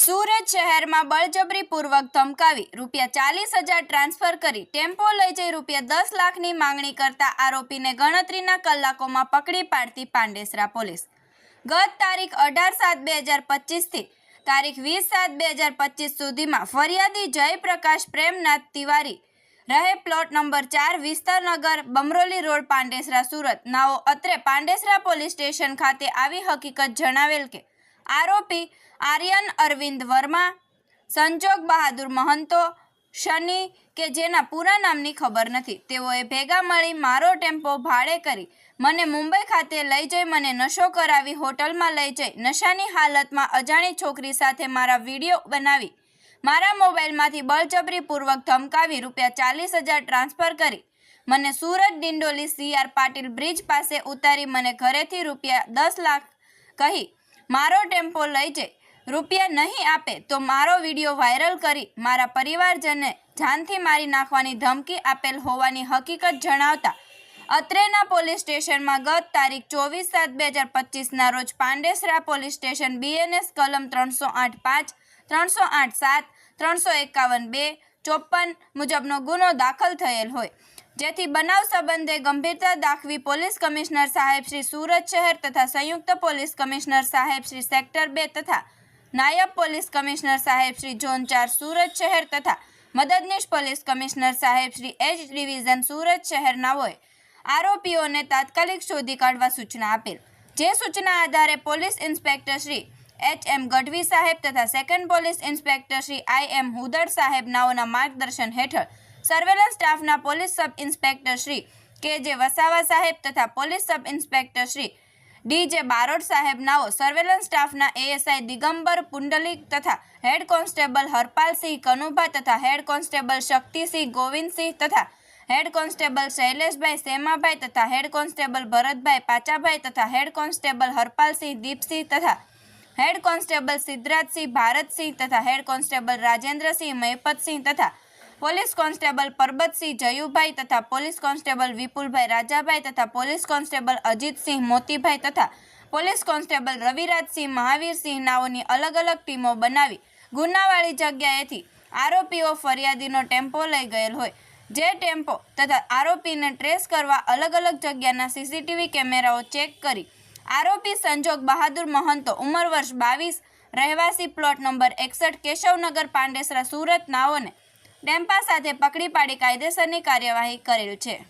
સુરત શહેરમાં બળજબરીપૂર્વક ધમકાવી રૂપિયા ચાલીસ હજાર ટ્રાન્સફર કરી ટેમ્પો લઈ જઈ રૂપિયા દસ લાખની માંગણી કરતા આરોપીને ગણતરીના કલાકોમાં પકડી પાડતી પાંડેસરા પોલીસ. ગત તારીખ અઢાર સાત બે હજાર પચીસથી તારીખ વીસ સાત બે હજાર પચીસ સુધીમાં ફરિયાદી જયપ્રકાશ પ્રેમનાથ તિવારી રહે પ્લોટ નંબર ચાર વિસ્તારનગર બમરોલી રોડ, પાંડેસરા, સુરત. નાઓ અત્રે પાંડેસરા પોલીસ સ્ટેશન ખાતે આવી હકીકત જણાવેલ કે આરોપી આર્યન અરવિંદ વર્મા, સંજોગ બહાદુર મહંતો, શનિ કે જેના પૂરા નામની ખબર નથી. તેઓએ ભેગા મળી મારો ટેમ્પો ભાડે કરી મને મુંબઈ ખાતે લઈ જઈ મને નશો કરાવી હોટલમાં લઈ જઈ નશાની હાલતમાં અજાણી છોકરી સાથે મારા વીડિયો બનાવી, મારા મોબાઈલમાંથી બળજબરીપૂર્વક ધમકાવી રૂપિયા ચાલીસ હજાર ટ્રાન્સફર કરી, મને Surat Dindoli C R Patil bridge પાસે ઉતારી મને ઘરેથી રૂપિયા દસ લાખ કહી મારો ટેમ્પો લઈ જઈ. રૂપિયા નહીં આપે તો મારો વીડિયો વાયરલ કરી મારા પરિવારજનને જાનથી મારી નાખવાની ધમકી આપેલ હોવાની હકીકત જણાવતા અત્રેના પોલીસ સ્ટેશનમાં ગત તારીખ ચોવીસ સાત બે હજાર પચીસના રોજ પાંડેસરા પોલીસ સ્ટેશન બીએનએસ કલમ ત્રણસો આઠ પાંચ, ત્રણસો આઠ સાત, ત્રણસો એકાવન બે ચોપન મુજબનો ગુનો દાખલ થયેલ હોય. જેથી બનાવ સંબંધે ગંભીરતા દાખવી પોલીસ કમિશનર સાહેબ શ્રી સુરત શહેર તથા સંયુક્ત પોલીસ કમિશનર સાહેબ શ્રી સેક્ટર બે તથા નાયબ પોલીસ કમિશનર સાહેબ શ્રી ઝોન ચાર સુરત શહેર તથા મદદનીશ પોલીસ કમિશનર સાહેબ શ્રી એચ ડિવિઝન સુરત શહેરના હોય. આરોપીઓને તાત્કાલિક શોધી કાઢવા સૂચના આપેલ. જે સૂચના આધારે police inspector Shri H M Gadhvi સાહેબ તથા second police inspector Shri I M Hudad સાહેબ નાઓના માર્ગદર્શન હેઠળ સર્વેલન્સ સ્ટાફના પોલીસ સબ ઇન્સ્પેક્ટર શ્રી કે જે વસાવા સાહેબ તથા police sub inspector Shri D J Barot સાહેબ નાઓ સર્વેલન્સ સ્ટાફના એએસઆઈ દિગંબર પુંડલિક તથા હેડ કોન્સ્ટેબલ હરપાલસિંહ કનુભા તથા હેડ કોન્સ્ટેબલ શક્તિસિંહ ગોવિંદસિંહ તથા હેડ કોન્સ્ટેબલ શૈલેષભાઈ સેમાભાઈ તથા હેડ કોન્સ્ટેબલ ભરતભાઈ પાચાભાઈ તથા હેડ કોન્સ્ટેબલ હરપાલસિંહ દીપસિંહ તથા હેડ કોન્સ્ટેબલ સિદ્ધરાજસિંહ, ભારતસિંહ તથા હેડ કોન્સ્ટેબલ રાજેન્દ્રસિંહ, મહેપતસિંહ તથા પોલીસ કોન્સ્ટેબલ પરબતસિંહ, જયુભાઈ તથા પોલીસ કોન્સ્ટેબલ વિપુલભાઈ રાજાભાઈ તથા પોલીસ કોન્સ્ટેબલ અજીતસિંહ મોતીભાઈ તથા પોલીસ કોન્સ્ટેબલ રવિરાજસિંહ, મહાવીરસિંહ નાઓની અલગ અલગ ટીમો બનાવી ગુનાવાળી જગ્યાએથી આરોપીઓ ફરિયાદીનો ટેમ્પો લઈ ગયેલ હોય. જે ટેમ્પો તથા આરોપીને ટ્રેસ કરવા અલગ અલગ જગ્યાના સીસીટીવી કેમેરાઓ ચેક કરી આરોપી સંજોગ બહાદુર મહંતો, ઉંમર વર્ષ બાવીસ, રહેવાસી પ્લોટ નંબર એકસઠ, કેશવનગર, પાંડેસરા, સુરત, નાઓને ડેમ્પા સાથે પકડી પાડી કાયદેસરની કાર્યવાહી કરેલ છે.